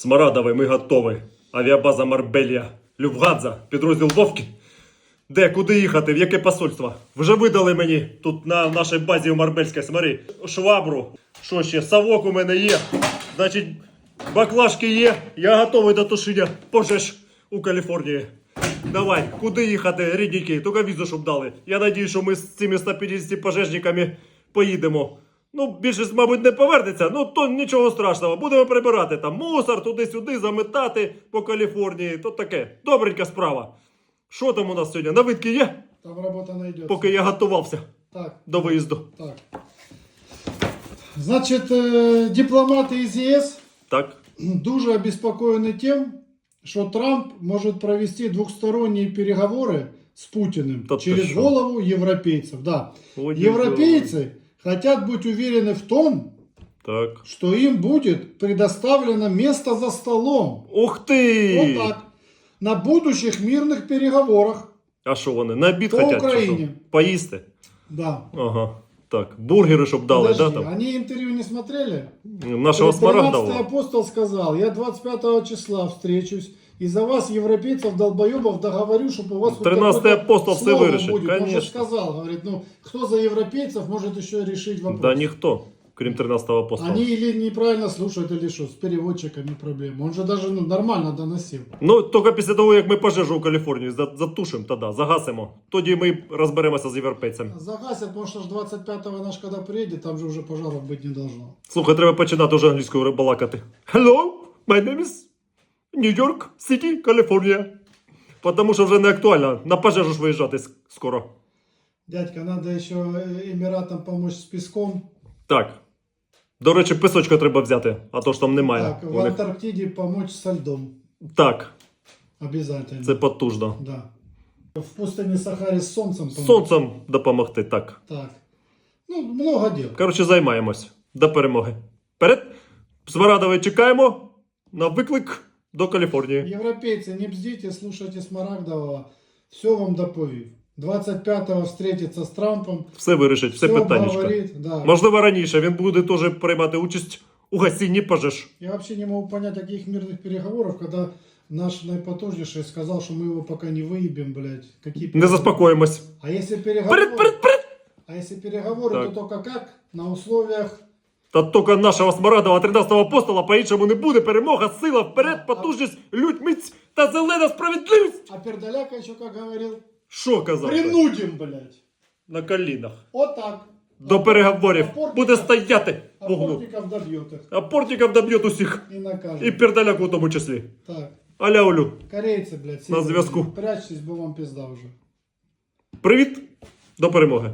Смарадовий, ми готові. Авіабаза Марбелія. Люфганза, підрозділ Вовки. Де, куди їхати, в яке посольство? Вже видали мені тут на нашій базі у Марбельській, смотри, швабру. Що ще? Совок у мене є. Значить, баклажки є. Я готовий до тушіння пожеж у Каліфорнії. Давай, куди їхати, рідненький? Тільки візу, щоб дали. Я надію, що ми з цими 150 пожежниками поїдемо. Ну, більшість, мабуть, не повернеться, ну то нічого страшного. Будемо прибирати там мусор туди-сюди, заметати по Каліфорнії. То таке. Добренька справа. Що там у нас сьогодні? Навидки є? Там робота найдется. Поки я готувався Так, до виїзду. так. Значить, е, дипломати із ЄС Так. дуже обеспокоєні тим, що Трамп може провести двосторонні переговори з Путіним Та через що? голову європейців. Да. Ой-ой-ой. Европейцы хотят быть уверены в том, Так. что им будет предоставлено место за столом. Ух ти! Вот так. На будущих мирных переговорах. А що вони? На обід По хотять? чи Україні. що? Поїсти? Да. Ага. Так. бургеры, чтобы дали, Подожди, да, там? Они интервью не смотрели? Нашого 13 смарагдового. апостол сказал, я 25 числа встречусь, и за вас, европейцев, долбоебов, договорю, чтобы у вас хоть 13 какое-то апостол все вырешит, будет. конечно. Он же сказал, говорит, ну, кто за европейцев может еще решить вопрос. Да ніхто, крім 13-го апостола. Они или неправильно слушают, или что, с переводчиками проблема. Он же даже ну, нормально доносил. Ну, тільки після того, як ми пожежу у Каліфорнії за- затушимо, тоді, загасимо. Тоді ми розберемося з європейцями. Загасят, потому что ж 25-го наш когда приедет, там же уже пожаров быть не должно. Слухай, треба починати вже англійською балакати. Hello, my name is New York City, California. Тому що вже не актуально. На пожежу ж виїжджати с- скоро. Дядька, надо еще э, Эмиратам помочь с песком. Так. до речі, пісочка треба взяти, а то ж там немає. Так, в них. Помочь со льдом. Так, Обязательно. це потужно. Да. В пустыне Сахаре с солнцем помочь. Сонцем допомогти, так. Так. Ну, много дел. Коротше, займаємось. До перемоги. Вперед! Смарадовий чекаємо на виклик до Каліфорнії. Европейцы, не бздите, слушайте Смарагдова. Все вам доповів. 25-го встретиться с Трампом. Все вирішить, все, питаннячко. говорит, да. Можливо, раніше він буде теж приймати участь у гасінні пожеж. Я вообще не могу понять таких мирных переговоров, когда наш наипотужнейший сказал, что мы его пока не выебем, блядь. Какие Не заспокоїмось. А если переговоры... Вперед, вперед, вперед! А если переговоры, Так. то только как? На условиях... Та тільки нашого Смарадова 13-го апостола по-іншому не буде. Перемога, сила, вперед, потужність, лють, міць та зелена справедливість. А Пердаляка еще как говорил? Що казав? Принудим, блядь. На колінах. Отак. так. До переговорів Опортников- буде стояти в углу. Опортников добьет их. А Портніков доб'є усіх. И накажет. І пердаляк у тому числі. Так. Аля Олю. Корейцы, блядь. На зв'язку. Прячьтесь, бо вам пизда уже. Привіт, до перемоги.